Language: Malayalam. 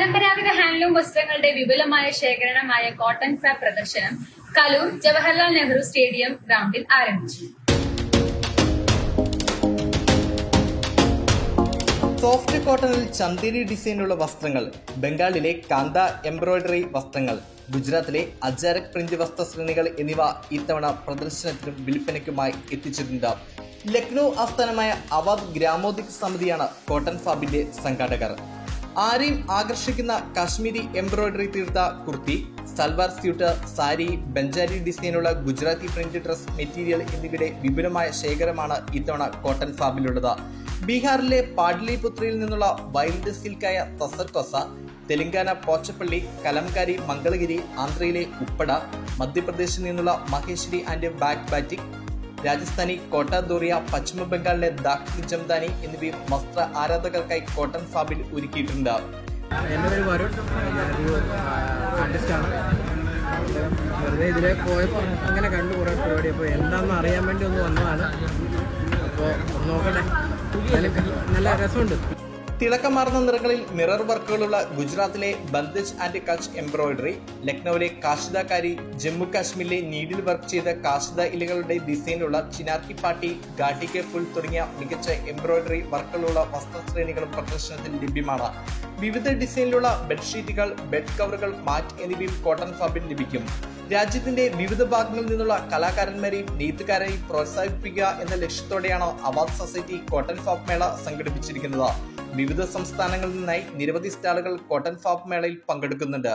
പരമ്പരാഗത ഹാൻഡ്ലൂം വസ്ത്രങ്ങളുടെ വിപുലമായ ശേഖരണമായ കോട്ടൺ ഫാബ് പ്രദർശനം കലൂർ ജവഹർലാൽ നെഹ്റു സ്റ്റേഡിയം ഗ്രൗണ്ടിൽ ആരംഭിച്ചു. സോഫ്റ്റ് കോട്ടണിൽ ചന്ദേരി ഡിസൈനുള്ള വസ്ത്രങ്ങൾ ബംഗാളിലെ കാന്ത എംബ്രോയ്ഡറി വസ്ത്രങ്ങൾ ഗുജറാത്തിലെ അജാരക് പ്രിന്റ് വസ്ത്രശ്രേണികൾ എന്നിവ ഇത്തവണ പ്രദർശനത്തിനും വിൽപ്പനയ്ക്കുമായി എത്തിച്ചിട്ടുണ്ട്. ലക്നൗ ആസ്ഥാനമായ അവാദ് ഗ്രാമോദിക് സമിതിയാണ് കോട്ടൺ ഫാബിന്റെ സംഘാടകർ. ആരെയും ആകർഷിക്കുന്ന കാശ്മീരി എംബ്രോയിഡറി തീർത്ത കുർത്തി സൽവാർ സ്യൂട്ട് സാരി ബഞ്ചാരി ഡിസൈനുള്ള ഗുജറാത്തി പ്രിന്റ് ഡ്രസ് മെറ്റീരിയൽ എന്നിവയുടെ വിപുലമായ ശേഖരമാണ് ഇത്തവണ കോട്ടൺ ഫാബിലുള്ളത്. ബീഹാറിലെ പാഡ്ലിപുത്രയിൽ നിന്നുള്ള വൈൽഡ് സിൽക്കായ തസർ കൊസ തെലങ്കാന പോച്ചപ്പള്ളി കലംകാരി മംഗളഗിരി ആന്ധ്രയിലെ ഉപ്പട മധ്യപ്രദേശിൽ നിന്നുള്ള Maheshwari and back batik Rajasthani Kota Doria പശ്ചിമ ബംഗാളിലെ ദാഖ് ജംദാനി എന്നിവയും വസ്ത്ര ആരാധകർക്കായി കോട്ടൺ ഫാബിൽ ഒരുക്കിയിട്ടുണ്ട്. എന്റെ പേര് വരുൺ ആർട്ടിസ്റ്റാണ് വെറുതെ ഇതിലെ പോയപ്പോൾ അങ്ങനെ കണ്ടു കുറേ പരിപാടി. അപ്പോൾ എന്താണെന്ന് അറിയാൻ വേണ്ടി ഒന്ന് വന്നതാണ്. അപ്പോൾ നോക്കട്ടെ. നല്ല രസമുണ്ട്. തിളക്കമാർന്ന നിറങ്ങളിൽ മിറർ വർക്കുകളുള്ള ഗുജറാത്തിലെ ബന്ദജ് ആൻഡ് കച്ച് എംബ്രോയിഡറി ലക്നൌവിലെ കാശിദാക്കാരി ജമ്മു കാശ്മീരിലെ നീഡിൽ വർക്ക് ചെയ്ത കാശിദ ഇലകളുടെ ഡിസൈനുള്ള ചിനാർക്കി പാട്ടി ഗാട്ടിക്കെ ഫുൾ തുടങ്ങിയ മികച്ച എംബ്രോയിഡറി വർക്കുകളുള്ള വസ്ത്രശ്രേണികളും പ്രദർശനത്തിൽ ലഭ്യമാണ്. വിവിധ ഡിസൈനിലുള്ള ബെഡ്ഷീറ്റുകൾ ബെഡ് കവറുകൾ മാറ്റ് എന്നിവയും കോട്ടൺ ഫാബിൽ ലഭിക്കും. രാജ്യത്തിന്റെ വിവിധ ഭാഗങ്ങളിൽ നിന്നുള്ള കലാകാരന്മാരെയും നെയ്ത്തുകാരെയും പ്രോത്സാഹിപ്പിക്കുക എന്ന ലക്ഷ്യത്തോടെയാണ് അവാദ് സൊസൈറ്റി കോട്ടൺ ഫാബ് മേള സംഘടിപ്പിച്ചിരിക്കുന്നത്. വിവിധ സംസ്ഥാനങ്ങളിൽ നിന്നായി നിരവധി സ്റ്റാളുകൾ കോട്ടൺ ഫാബ് മേളയിൽ പങ്കെടുക്കുന്നുണ്ട്.